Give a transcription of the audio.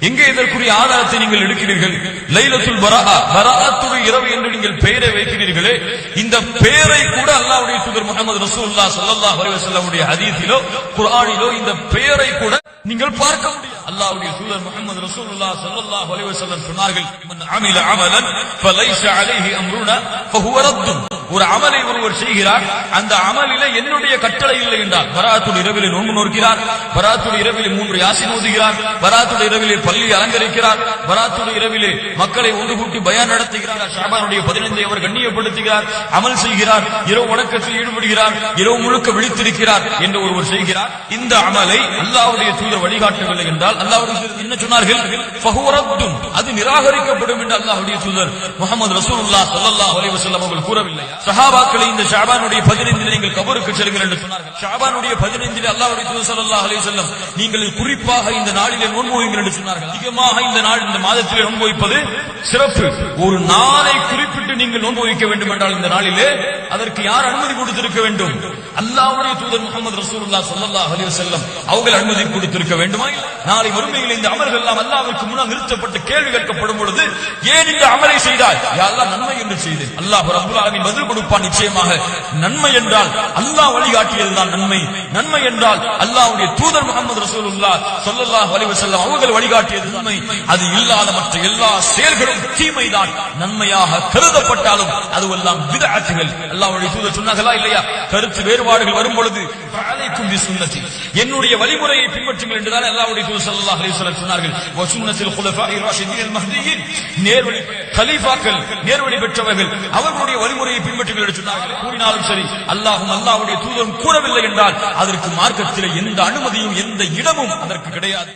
எங்கே இதற்குரிய ஆதாரத்தை நீங்கள் எடுக்கிறீர்கள்? லைலத்துல் பரா பராத்துடைய இரவு என்று நீங்கள் பெயரை வைக்கிறீர்களே இந்த பெயரை கூட அல்லாஹ்வுடைய தூதர் முகமது ரசூலுல்லாஹ் ஸல்லல்லாஹு அலைஹி வஸல்லமுடைய ஹதீஸிலோ குர்ஆனிலோ இந்த பெயரை கூட நீங்கள் பார்க்க முடியும் அல்லாவுடைய சூழல் முகமது ரசூல்லா ஸல்லல்லாஹு அலைஹி வஸல்லம் சொன்னார்கள் மன் அமில அமலன் ஃபலைஸ அலைஹி அம்ருனா ஃபஹுவ ஒரு அமலை ஒருவர் செய்கிறார் அந்த அமலில என்னுடைய கட்டளை இல்லை என்றால் பராத்துல் இரவிலே நோன்பு நோக்கிறார் பராத்துல் இரவிலே மூன்று யாசின் ஓதுகிறார் பராத்துல் இரவிலே பள்ளி அலங்கரிக்கிறார் பராத்துல் இரவிலே மக்களை ஒன்று கூட்டி பயன் நடத்துகிறார். ஷாபானுடைய பதினைந்தை அவர் கண்ணியப்படுத்துகிறார் அமல் செய்கிறார் இரவு வணக்கத்தில் ஈடுபடுகிறார் இரவு முழுக்க விழித்திருக்கிறார் என்று ஒருவர் செய்கிறார். இந்த அமலை அல்லாவுடைய தூதர் வழிகாட்டவில்லை என்றால் அல்லாஹ்வுடைய என்ன சொன்னார்கள்? ஃபஹுவ அது நிராகரிக்கப்படும் என்று அல்லாஹ்வுடைய தூதர் முகமது ரசூலுல்லாஹ் ஸல்லல்லாஹு அலைஹி வஸல்லம் அவர்கள் கூறவில்லை. சஹாபாக்களை இந்த ஷாபானுடைய 15 நீங்கள் கபருக்கு செல்லுங்கள் என்று சொன்னார்கள். ஷாபானுடைய 15 அல்லாஹ்வுடைய தூதர் ஸல்லல்லாஹு அலைஹி வஸல்லம் நீங்கள் குறிப்பாக இந்த நாளிலே நோன்பு வையுங்கள் என்று சொன்னார்கள். அதிகமாக இந்த நாள் இந்த மாதத்திலே நோன்பு வைப்பது சிறப்பு. ஒரு நாளை குறிப்பிட்டு நீங்கள் நோன்பு வைக்க வேண்டும் என்றால் இந்த நாளிலே அதற்கு யார் அனுமதி கொடுத்திருக்க வேண்டும்? அல்லாஹ்வுடைய தூதர் முகமது ரசூலுல்லாஹ் ஸல்லல்லாஹு அலைஹி வஸல்லம் அவர்கள் அனுமதி கொடுத்திருக்க வேண்டுமா? நாளை வறுமையில் இந்த அமல்கள் எல்லாம் அல்லாவிற்கு முன்னால் நிறுத்தப்பட்டு கேள்வி கேட்கப்படும் பொழுது ஏன் இந்த அமலை செய்தாய்? யாரெல்லாம் நன்மை என்று செய்து அல்லாஹ் ரப்பல் ஆலமீன் பதில் கொடுப்பான் நிச்சயமாக. நன்மை என்றால் அல்லாஹ் வழிகாட்டியது தான் நன்மை. நன்மை என்றால் அல்லாஹ்வுடைய தூதர் முகமது ரசூலுல்லா ஸல்லல்லாஹு வலிவு செல்லம் அவர்கள் வழிகாட்டியது நன்மை. அது இல்லாத மற்ற எல்லா செயல்களும் தீமைதான் நன்மையாக கருதப்பட்டாலும் அதுவெல்லாம் விதஅத்துகள் அல்லாஹ்வுடைய தூதர் சொன்னார்களா இல்லையா? கருத்து வேறுபாடுகள் வரும் பொழுது என்னுடைய வழிமுறையை பின்பற்றுங்கள் என்றுதான் அல்லாஹ்வுடைய தூதர் சல்லாஹ் அலிஸ்வலர் சொன்னார்கள் வசூனத்தில் சுன்னத்தில் ராஷிதீன் மஹ்தியின் நேர்வழி கலீஃபாக்கள் நேர்வழி பெற்றவர்கள் அவர்களுடைய வழிமுறையை பின்பற்றுங்கள் என்று சொன்னார்கள். கூறினாலும் சரி அல்லாஹும் அல்லாஹுடைய தூதரும் கூறவில்லை என்றால் அதற்கு மார்க்கத்தில் எந்த அனுமதியும் எந்த இடமும் அதற்கு கிடையாது.